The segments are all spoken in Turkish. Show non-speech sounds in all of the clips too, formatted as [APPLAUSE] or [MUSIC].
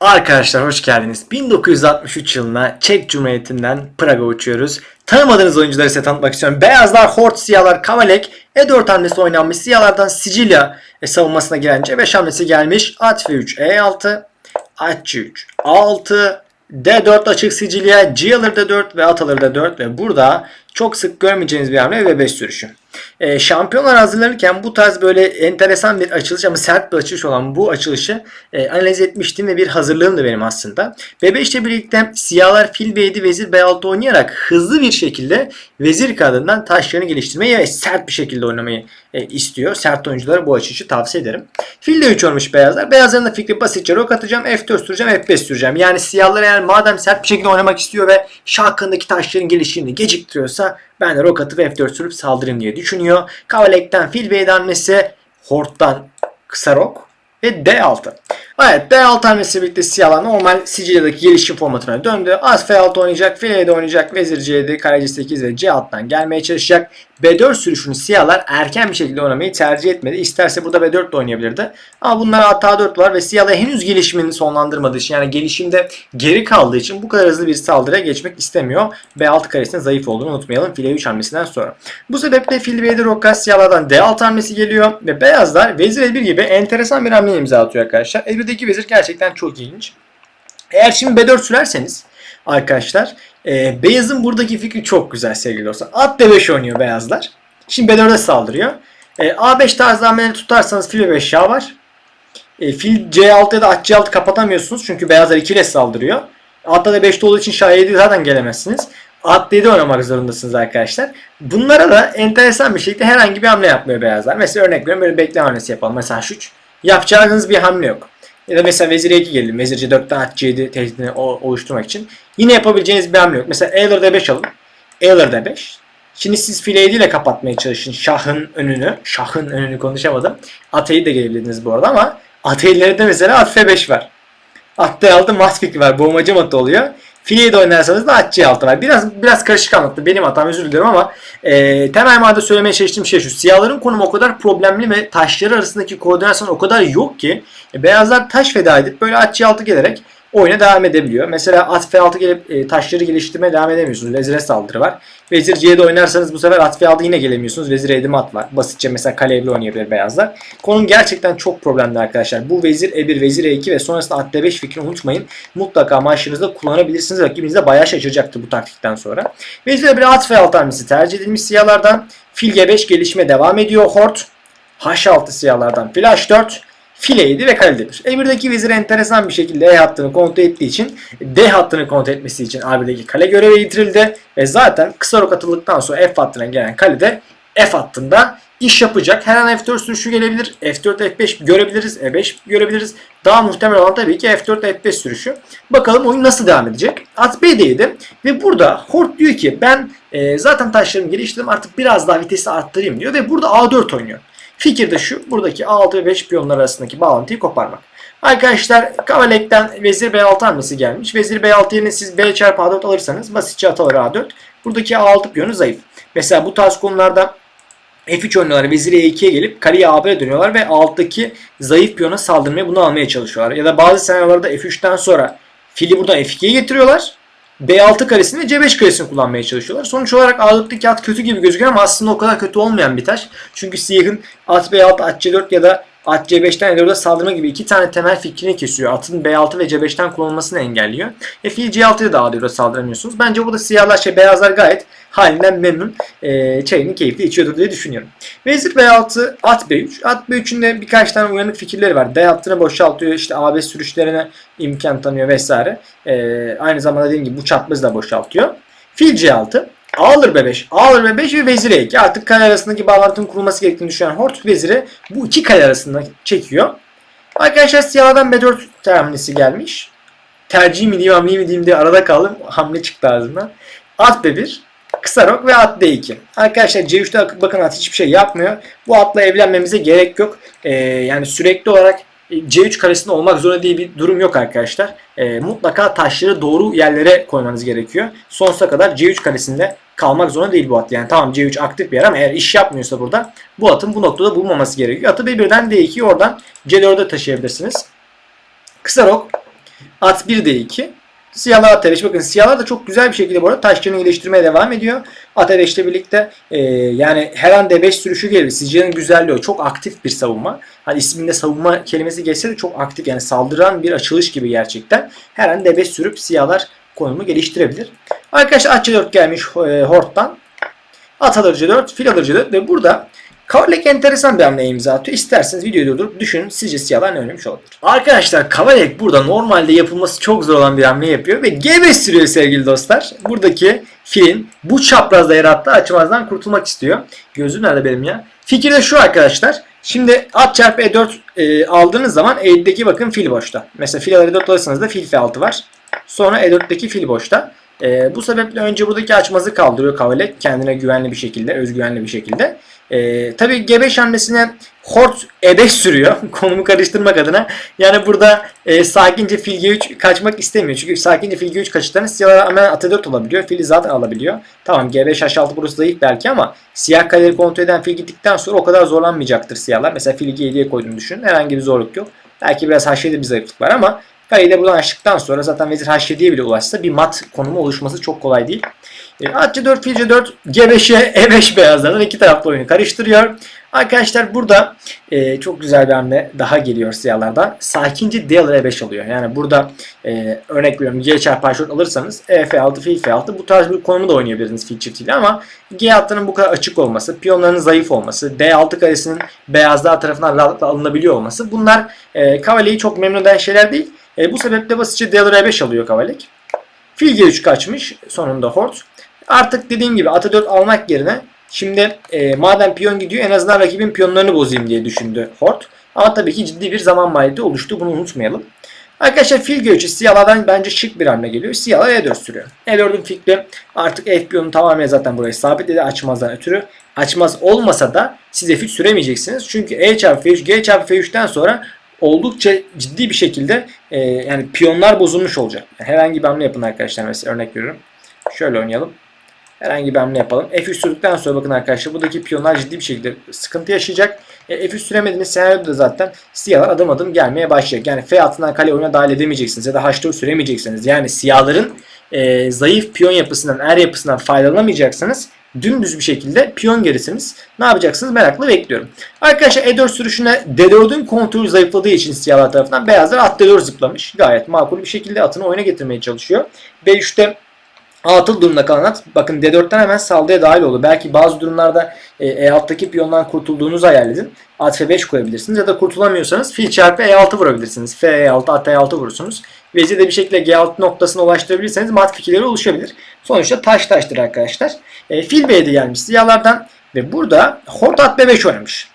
Arkadaşlar hoş geldiniz. 1963 yılına Çek Cumhuriyeti'nden Praga uçuyoruz. Tanımadığınız oyuncuları size tanıtmak istiyorum. Beyazlar Hort, siyahlar Kavalek, E4 hamlesi oynanmış. Siyahlardan Sicilya e, savunmasına giren C5 hamlesi gelmiş. At F3, E6, At C3, A6, D4 açık Sicilya, G alır D4 ve at alır D4 ve burada çok sık görmeyeceğiniz bir hamle V5 sürüşü. E, şampiyonlar hazırlanırken bu tarz böyle enteresan bir açılış ama sert bir açılış olan bu açılışı e, analiz etmiştim ve bir hazırlığım da benim aslında. B5 ile birlikte siyahlar fil B7 vezir B6 oynayarak hızlı bir şekilde vezir kadından taşlarını geliştirmeyi ve sert bir şekilde oynamayı e, istiyor. Sert oyunculara bu açılışı tavsiye ederim. Fil D3 olmuş beyazlar. Beyazların da fikri basitçe rok atacağım. F4 süreceğim. F5 süreceğim. Yani siyahlar eğer madem sert bir şekilde oynamak istiyor ve şahkındaki taşların gelişimini geciktiriyorsa ben de rok atıp F4 sürüp saldırayım diye düşünüyor. Kavalek'ten fil B7 hamlesi. Hort'tan kısa rok ve D6. Evet D6 hamlesiyle birlikte siyahlar normal Sicilya'daki gelişim formatına döndü. Az F6 oynayacak, fil 7 oynayacak, vezir C7, kale C8 ve C6'dan gelmeye çalışacak. B4 sürüşünü siyahlar erken bir şekilde oynamayı tercih etmedi. İsterse burada B4 de oynayabilirdi. Ama bunlar hata 4 var ve siyahlar henüz gelişimini sonlandırmadığı için yani gelişimde geri kaldığı için bu kadar hızlı bir saldırıya geçmek istemiyor. B6 karesinin zayıf olduğunu unutmayalım file 3 hamlesinden sonra. Bu sebeple fil B7 rokas siyahlardan D6 hamlesi geliyor ve beyazlar vezir E1 gibi enteresan bir hamle imza atıyor arkadaşlar. E1'deki vezir gerçekten çok ilginç. Eğer şimdi B4 sürerseniz arkadaşlar e, beyazın buradaki fikri çok güzel sevgili dostlar. At D5 oynuyor beyazlar. Şimdi B4'e saldırıyor. E, A5 tarzı hamleleri tutarsanız fil 5 şah var. E, fil C6 ya da at C6 kapatamıyorsunuz. Çünkü beyazlar 2 ile saldırıyor. Atta da 5'te olduğu için şah 7 zaten gelemezsiniz. At 7 oynamak zorundasınız arkadaşlar. Bunlara da enteresan bir şekilde herhangi bir hamle yapmıyor beyazlar. Mesela örnek veriyorum böyle bekleme hamlesi yapalım. Mesela H3. Yapacağınız bir hamle yok. Ya da mesela vezir 2 geldi. Vezir C4'ten at C7 tehditini o- oluşturmak için. Yine yapabileceğiniz bir hamle yok. Mesela E alır D5 alın. E alır D5. Şimdi siz file 7 ile kapatmaya çalışın şahın önünü. Şahın önünü konuşamadım. At E de gelebilirdiniz bu arada ama at E'lerde mesela at F5 var. At D6 mat fikri var. Boğmaca matı oluyor. Fileyi de oynarsanız da at C6 var. Biraz biraz karışık anlattım. Benim hatam özür diliyorum ama e, temel madde söylemeye çalıştığım şey şu. Siyahların konumu o kadar problemli ve taşları arasındaki koordinasyon o kadar yok ki e, beyazlar taş feda edip böyle at C6 gelerek oyuna devam edebiliyor. Mesela at F6 gelip e, taşları geliştirmeye devam edemiyorsunuz. Vezire saldırı var. Vezir C7 oynarsanız bu sefer at F6 yine gelemiyorsunuz. Vezir E7 mat var. Basitçe mesela kale evli oynayabilir beyazlar. Konum gerçekten çok problemli arkadaşlar. Bu vezir E1, vezir E2 ve sonrasında at D5 fikrini unutmayın. Mutlaka maçlarınızda kullanabilirsiniz. Rakibiniz de bayağı şaşıracaktır bu taktikten sonra. Vezir E1 at F6 hamlesi tercih edilmiş siyahlardan. Fil G5 gelişime devam ediyor. Hort H6 siyahlardan fil H4 fileydi ve kalededir. E1'deki vezir enteresan bir şekilde E hattını kontrol ettiği için D hattını kontrol etmesi için A1'deki kale görevi yitirildi ve zaten kısa rok atıldıktan sonra F hattına gelen kale de F hattında iş yapacak. Her an F4 sürüşü gelebilir. F4 F5 görebiliriz. E5 görebiliriz. Daha muhtemel olan tabii ki F4 F5 sürüşü. Bakalım oyun nasıl devam edecek. At B'deydi ve burada Hort diyor ki ben e, zaten taşlarımı geliştirdim artık biraz daha vitesi arttırayım diyor ve burada A4 oynuyor. Fikir de şu, buradaki A6 ve 5 piyonlar arasındaki bağlantıyı koparmak. Arkadaşlar Kavalek'ten Vezir B6 hamlesi gelmiş. Vezir B6 yerine siz B çarpı A4 alırsanız basitçe at alır A4. Buradaki A6 piyonu zayıf. Mesela bu tarz konularda F3 oynuyorlar. Vezir E2'ye gelip kaleyi A1'e dönüyorlar ve alttaki zayıf piyona saldırmaya bunu almaya çalışıyorlar. Ya da bazı senaryolarda F3'ten sonra fili buradan F2'ye getiriyorlar. B6 karesini ve C5 karesini kullanmaya çalışıyorlar. Sonuç olarak A4'teki at kötü gibi gözüküyor ama aslında o kadar kötü olmayan bir taş. Çünkü siyahın at B6, at C4 ya da at C5'ten E4'e saldırma gibi iki tane temel fikrini kesiyor. Atın B6 ve C5'ten kullanılmasını engelliyor. E fil C6'ya da A4'e saldıramıyorsunuz. Bence burada siyahlar şey beyazlar gayet halinden memnun e, çayını keyifli içiyordur diye düşünüyorum. Vezir B6, at B3. At B3'ün de birkaç tane uyanık fikirleri var. D hattını boşaltıyor, işte AB sürüşlerine imkan tanıyor vesaire. E, aynı zamanda dediğim gibi bu çapraz da boşaltıyor. Fil C6. Alır B5, A alır B5 ve vezir E2. Artık kale arasındaki bağlantının kurulması gerektiğini düşünen Hort veziri bu iki kale arasında çekiyor. Arkadaşlar siyahlardan B4 hamlesi gelmiş. Tercih mi diyeyim hamle mi diyeyim diye arada kaldım. Hamle çıktı ağzımdan. At B1, kısa rok ve at D2. Arkadaşlar C3'te bakın at hiçbir şey yapmıyor. Bu atla evlenmemize gerek yok. Ee, yani sürekli olarak C3 karesinde olmak zorunda diye bir durum yok arkadaşlar. Ee, mutlaka taşları doğru yerlere koymanız gerekiyor. Sonsuza kadar C3 karesinde kalmak zorunda değil bu at. Yani tamam C3 aktif bir yer ama eğer iş yapmıyorsa burada bu atın bu noktada bulmaması gerekiyor. Atı B1'den D2'yi oradan C4'e taşıyabilirsiniz. Kısa rok At 1 D2. Siyahlar at E5. Bakın siyahlar da çok güzel bir şekilde bu arada taşlarını iyileştirmeye devam ediyor. At E5 ile birlikte e, yani her an D5 sürüşü gelir. Sicil'in güzelliği o. Çok aktif bir savunma. Hani isminde savunma kelimesi geçse de çok aktif. Yani saldıran bir açılış gibi gerçekten. Her an D5 sürüp siyahlar konumu geliştirebilir. Arkadaşlar at C4 gelmiş e, Hort'tan. At alır C4, fil alır C4 ve burada Kavalek enteresan bir hamle imza atıyor. İsterseniz videoyu durdurup düşünün sizce siyahlar ne oynamış olabilir? Arkadaşlar Kavalek burada normalde yapılması çok zor olan bir hamle yapıyor ve G5 sürüyor sevgili dostlar. Buradaki filin bu çaprazda yarattığı açmazdan kurtulmak istiyor. Gözüm nerede benim ya? Fikir de şu arkadaşlar. Şimdi at çarpı E4 e, aldığınız zaman E7'deki bakın fil boşta. Mesela fil alır E4 alırsanız da fil F6 var. Sonra E4'teki fil boşta. E, bu sebeple önce buradaki açmazı kaldırıyor Kavalek kendine güvenli bir şekilde, özgüvenli bir şekilde. E, tabii G5 hamlesine Hort E5 sürüyor [LAUGHS] konumu karıştırmak adına. Yani burada e, sakince fil G3 kaçmak istemiyor. Çünkü sakince fil G3 kaçışlarını siyahlar hemen at 4 olabiliyor. Fili zaten alabiliyor. Tamam G5 H6 burası zayıf belki ama siyah kaleleri kontrol eden fil gittikten sonra o kadar zorlanmayacaktır siyahlar. Mesela fili G7'ye koyduğunu düşünün. Herhangi bir zorluk yok. Belki biraz H7 bir zayıflık var ama Kaleyi de buradan açtıktan sonra zaten vezir H7'ye bile ulaşsa bir mat konumu oluşması çok kolay değil. E, at C4, fil C4, G5'e E5 beyazlardan iki taraflı oyunu karıştırıyor. Arkadaşlar burada e, çok güzel bir hamle daha geliyor siyahlardan. Sakince D alır E5 alıyor. Yani burada e, örnek veriyorum G çarpı H4 alırsanız E F6, fil F6 bu tarz bir konumu da oynayabilirsiniz fil çiftiyle ama G hattının bu kadar açık olması, piyonların zayıf olması, D6 karesinin beyazlar tarafından rahatlıkla alınabiliyor olması bunlar e, Kavaleyi çok memnun eden şeyler değil. E, bu sebeple basitçe D alır E5 alıyor Kavalek. Fil G3 kaçmış sonunda Hort. Artık dediğim gibi ata 4 almak yerine şimdi e, madem piyon gidiyor en azından rakibin piyonlarını bozayım diye düşündü Hort. Ama tabii ki ciddi bir zaman maliyeti oluştu. Bunu unutmayalım. Arkadaşlar fil G3'ü siyahlardan bence şık bir hamle geliyor. Siyahlar E4 sürüyor. E4'ün fikri artık F piyonu tamamen zaten burayı sabitledi açmazdan ötürü. Açmaz olmasa da siz F3 süremeyeceksiniz. Çünkü E çarpı F3, G çarpı F3'ten sonra oldukça ciddi bir şekilde e, yani piyonlar bozulmuş olacak. Herhangi bir hamle yapın arkadaşlar mesela örnek veriyorum. Şöyle oynayalım. Herhangi bir hamle yapalım. F3 sürdükten sonra bakın arkadaşlar buradaki piyonlar ciddi bir şekilde sıkıntı yaşayacak. E, F3 süremediğiniz senaryoda da zaten siyahlar adım adım gelmeye başlayacak. Yani F altından kale oyuna dahil edemeyeceksiniz ya da H4 süremeyeceksiniz. Yani siyahların e, zayıf piyon yapısından, er yapısından faydalanamayacaksanız dümdüz bir şekilde piyon gerisiniz. Ne yapacaksınız merakla bekliyorum. Arkadaşlar E4 sürüşüne D4'ün kontrolü zayıfladığı için siyahlar tarafından beyazlar at D4 zıplamış. Gayet makul bir şekilde atını oyuna getirmeye çalışıyor. B3'te atıl durumda kalan at bakın D4'ten hemen saldırıya dahil oldu. Belki bazı durumlarda e, E6'daki piyondan kurtulduğunuzu hayal edin. At F5 koyabilirsiniz ya da kurtulamıyorsanız fil çarpı E6 vurabilirsiniz. F E6 at E6 vurursunuz. Vezir de bir şekilde G6 noktasına ulaştırabilirseniz mat fikirleri oluşabilir. Sonuçta taş taştır arkadaşlar. E, fil B7 gelmiş siyahlardan ve burada Hort at B5 oynamış.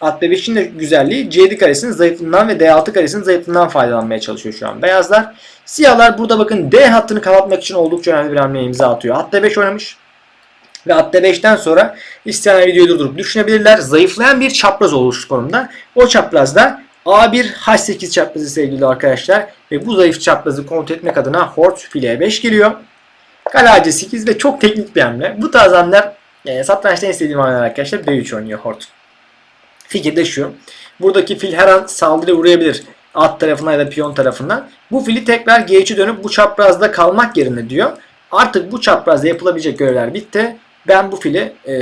At B5'in de güzelliği C7 karesinin zayıflığından ve D6 karesinin zayıflığından faydalanmaya çalışıyor şu an beyazlar. Siyahlar burada bakın D hattını kapatmak için oldukça önemli bir hamle imza atıyor. At D5 oynamış. Ve at D5'ten sonra isteyenler videoyu durdurup düşünebilirler. Zayıflayan bir çapraz oluştu konumda. O çaprazda A1 H8 çaprazı sevgili arkadaşlar. Ve bu zayıf çaprazı kontrol etmek adına Hort file 5 geliyor. Kale AC8 ve çok teknik bir hamle. Bu tarz hamleler e, satrançta en sevdiğim hamleler arkadaşlar. B3 oynuyor Hort. Fikir de şu. Buradaki fil her an saldırı uğrayabilir. At tarafından ya da piyon tarafından. Bu fili tekrar G3'e dönüp bu çaprazda kalmak yerine diyor. Artık bu çaprazda yapılabilecek görevler bitti. Ben bu fili e,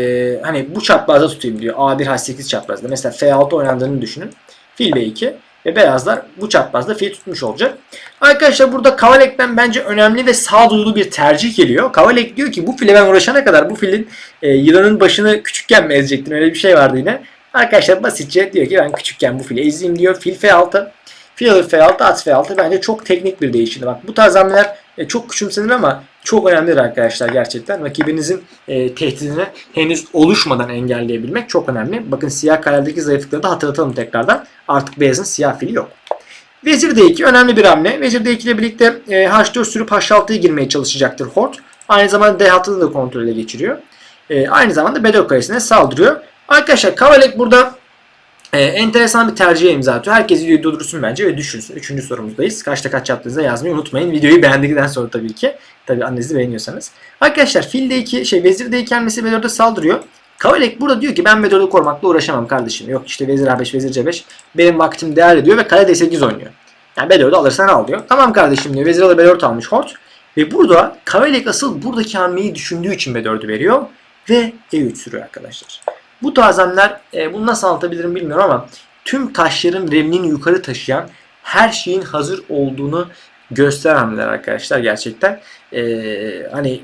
hani bu çaprazda tutayım diyor. A1 H8 çaprazda. Mesela F6 oynandığını düşünün. Fil B2 ve beyazlar bu çaprazda fil tutmuş olacak. Arkadaşlar burada Kavalek'ten bence önemli ve sağduyulu bir tercih geliyor. Kavalek diyor ki bu file ben uğraşana kadar bu filin e, yılanın başını küçükken mi ezecektin? Öyle bir şey vardı yine. Arkadaşlar basitçe diyor ki ben küçükken bu fili ezeyim diyor. Fil F6. Fil alır F6, at F6 bence çok teknik bir değişimdi. Bak bu tarz hamleler e, çok küçümsenir ama çok önemlidir arkadaşlar gerçekten. Rakibinizin e, tehdidini henüz oluşmadan engelleyebilmek çok önemli. Bakın siyah karelerdeki zayıflıkları da hatırlatalım tekrardan. Artık beyazın siyah fili yok. Vezir D2 önemli bir hamle. Vezir D2 ile birlikte e, H4 sürüp H6'ya girmeye çalışacaktır Hort. Aynı zamanda D6'da da kontrole geçiriyor. E, aynı zamanda B4 karesine saldırıyor. Arkadaşlar Kavalek burada e, enteresan bir tercihe imza atıyor. Herkes videoyu durdursun bence ve düşünsün. Üçüncü sorumuzdayız. Kaçta kaç yaptığınızı yazmayı unutmayın. Videoyu beğendikten sonra tabii ki. Tabii annenizi beğeniyorsanız. Arkadaşlar fil D2, şey vezir D2 hamlesi B4'e saldırıyor. Kavalek burada diyor ki ben B4'ü korumakla uğraşamam kardeşim. Yok işte vezir A5, vezir C5. Benim vaktim değerli diyor ve kale D8 oynuyor. Yani B4'ü alırsan al diyor. Tamam kardeşim diyor. Vezir alır B4 almış Hort. Ve burada Kavalek asıl buradaki hamleyi düşündüğü için B4'ü veriyor. Ve E3 sürüyor arkadaşlar. Bu tarz hamleler e, bunu nasıl anlatabilirim bilmiyorum ama tüm taşların remliğini yukarı taşıyan her şeyin hazır olduğunu gösteren hamleler arkadaşlar gerçekten. E, hani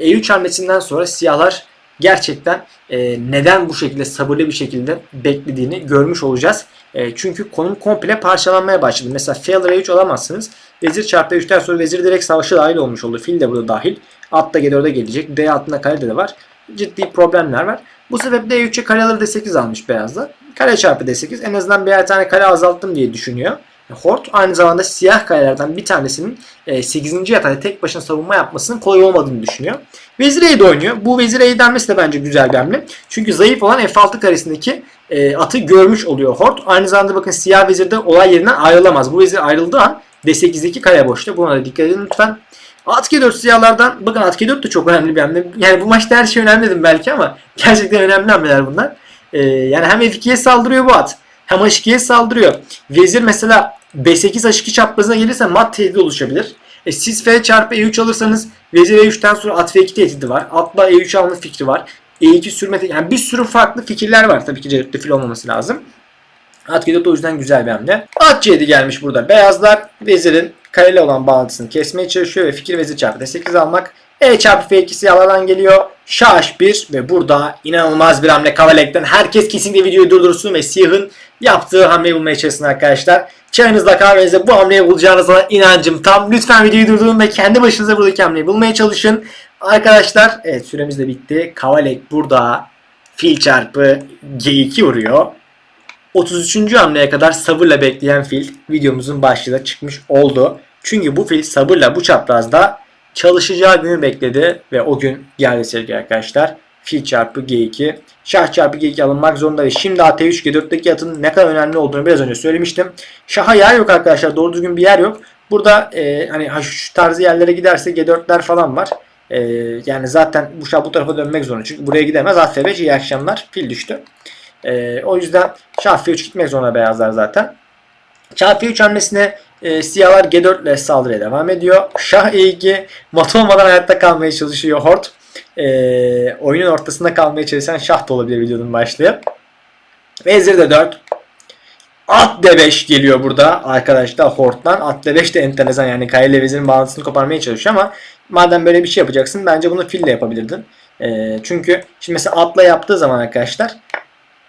E3 hamlesinden sonra siyahlar gerçekten e, neden bu şekilde sabırlı bir şekilde beklediğini görmüş olacağız. E, çünkü konum komple parçalanmaya başladı. Mesela failure E3 alamazsınız. Vezir çarpı E3'ten sonra vezir direkt savaşa dahil olmuş oldu. Fil de burada dahil. At da G4'e gelecek. D altında kale de var. Ciddi problemler var. Bu sebeple E3'e kare alır D8 almış beyazlar. Kare çarpı D8 en azından birer tane kare azalttım diye düşünüyor. Hort aynı zamanda siyah karelerden bir tanesinin e, 8. yatayda tek başına savunma yapmasının kolay olmadığını düşünüyor. Vezir E'de oynuyor. Bu Vezir E'yi de bence güzel bir hamle. Çünkü zayıf olan F6 karesindeki e, atı görmüş oluyor Hort. Aynı zamanda bakın siyah vezirde olay yerinden ayrılamaz. Bu vezir ayrıldığı an D8'deki kare boşta. Buna da dikkat edin lütfen. At G4 siyahlardan bakın At G4 de çok önemli bir hamle. Yani bu maçta her şey önemli dedim belki ama [LAUGHS] gerçekten önemli hamleler bunlar. E, yani hem F2'ye saldırıyor bu at. Hem H2'ye saldırıyor. Vezir mesela B8 H2 çaprazına gelirse mat tehdidi oluşabilir. E siz F çarpı E3 alırsanız vezir E3'ten sonra at F2 tehdidi var. Atla E3 alma fikri var. E2 sürme tehdidi. Yani bir sürü farklı fikirler var. Tabii ki C4'te fil olmaması lazım. At G4 o yüzden güzel bir hamle. At C7 gelmiş burada. Beyazlar vezirin kareli olan bağlantısını kesmeye çalışıyor ve fikir vezir çarpı D8 almak. E çarpı F2 siyahlardan geliyor. Şah H1 ve burada inanılmaz bir hamle Kavalek'ten. Herkes kesinlikle videoyu durdursun ve siyahın yaptığı hamleyi bulmaya çalışsın arkadaşlar. Çayınızla kahvenizde bu hamleyi bulacağınıza inancım tam. Lütfen videoyu durdurun ve kendi başınıza buradaki hamleyi bulmaya çalışın. Arkadaşlar evet süremiz de bitti. Kavalek burada fil çarpı G2 vuruyor. 33. hamleye kadar sabırla bekleyen fil videomuzun başlığına çıkmış oldu. Çünkü bu fil sabırla bu çaprazda çalışacağı günü bekledi ve o gün geldi sevgili arkadaşlar. Fil çarpı G2. Şah çarpı G2 alınmak zorunda ve şimdi AT3 G4'teki atın ne kadar önemli olduğunu biraz önce söylemiştim. Şaha yer yok arkadaşlar. Doğru düzgün bir yer yok. Burada e, hani H3 tarzı yerlere giderse G4'ler falan var. E, yani zaten bu şah bu tarafa dönmek zorunda. Çünkü buraya gidemez. At F5 iyi akşamlar. Fil düştü. E, o yüzden Şah F3 gitmek zorunda beyazlar zaten. Şah F3 hamlesine e, siyahlar G4 ile saldırıya devam ediyor. Şah E2 mat olmadan hayatta kalmaya çalışıyor Hort. E, oyunun ortasında kalmaya çalışan şah da olabilir videonun başlığı. Vezir de 4. At D5 geliyor burada arkadaşlar Hort'tan. At D5 de enteresan yani Kaya ile vezirin bağlantısını koparmaya çalışıyor ama madem böyle bir şey yapacaksın bence bunu fille yapabilirdin. E, çünkü şimdi mesela atla yaptığı zaman arkadaşlar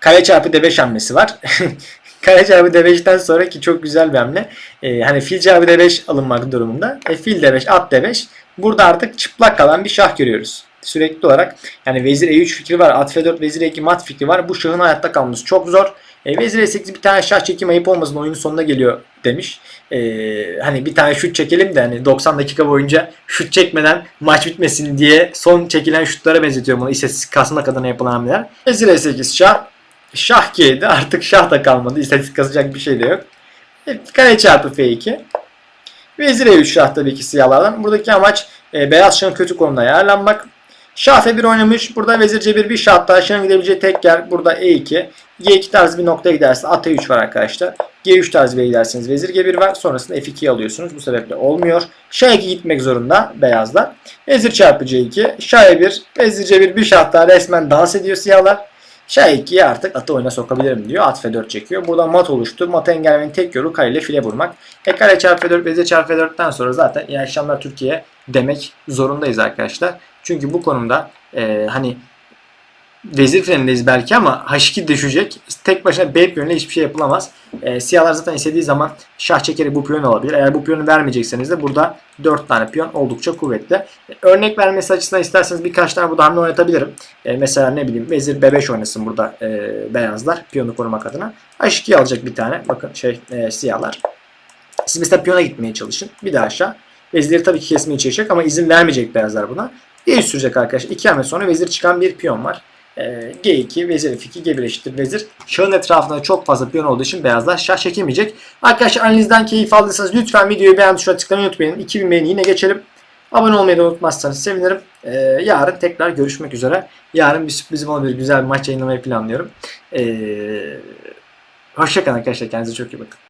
kare çarpı D5 hamlesi var. [LAUGHS] kare çarpı D5'ten sonraki çok güzel bir hamle. Ee, hani fil çarpı D5 alınmak durumunda. E, fil D5, at D5. Burada artık çıplak kalan bir şah görüyoruz. Sürekli olarak. Yani vezir E3 fikri var. At F4, vezir E2 mat fikri var. Bu şahın hayatta kalması çok zor. E, vezir E8 bir tane şah çekim ayıp olmasın oyunun sonuna geliyor demiş. E, hani bir tane şut çekelim de hani 90 dakika boyunca şut çekmeden maç bitmesin diye son çekilen şutlara benzetiyorum bunu. İstatistik kasmak adına yapılan hamleler. Vezir E8 şah. Şah G'ydi. Artık şah da kalmadı. İstatistik kasacak bir şey de yok. E, kare çarpı F2. Vezir E3 şah tabii ki siyahlardan. Buradaki amaç e, beyaz şahın kötü konumda ayarlanmak. Şah F1 oynamış. Burada vezir C1 bir şah daha. Şahın gidebileceği tek yer burada E2. G2 tarzı bir noktaya giderse at E3 var arkadaşlar. G3 tarzı bir giderseniz vezir G1 var. Sonrasında F2'yi alıyorsunuz. Bu sebeple olmuyor. Şah 2 gitmek zorunda beyazlar. Vezir çarpı C2. Şah E1. Vezir C1 bir şah daha resmen dans ediyor siyahlar. Şah 2'ye artık atı oyuna sokabilirim diyor. At F4 çekiyor. Buradan mat oluştu. Matı engellemenin tek yolu kare ile file vurmak. E kare çarpı F4, vezir çarpı F4'ten sonra zaten iyi akşamlar Türkiye demek zorundayız arkadaşlar. Çünkü bu konumda e, hani vezir filenindeyiz belki ama H2 düşecek. Tek başına B piyonuyla hiçbir şey yapılamaz. E, siyahlar zaten istediği zaman şah çekerek bu piyon alabilir. Eğer bu piyonu vermeyecekseniz de burada 4 tane piyon oldukça kuvvetli. E, örnek vermesi açısından isterseniz birkaç tane burada hamle oynatabilirim. E, mesela ne bileyim vezir B5 oynasın burada e, beyazlar piyonu korumak adına. H2 alacak bir tane. Bakın şey e, siyahlar. Siz mesela piyona gitmeye çalışın. Bir daha aşağı. Vezirleri tabii ki kesmeye çalışacak ama izin vermeyecek beyazlar buna. E3 sürecek arkadaşlar. 2 hamle sonra vezir çıkan bir piyon var. Ee, G2, vezir F2, G1 eşittir vezir. Şahın etrafında çok fazla piyon olduğu için beyazlar şah çekemeyecek. Arkadaşlar analizden keyif aldıysanız lütfen videoyu beğen tuşuna tıklamayı unutmayın. 2000 beğeni yine geçelim. Abone olmayı da unutmazsanız sevinirim. Ee, yarın tekrar görüşmek üzere. Yarın bir sürprizim olabilir. Güzel bir maç yayınlamayı planlıyorum. Ee, Hoşçakalın arkadaşlar. Kendinize çok iyi bakın.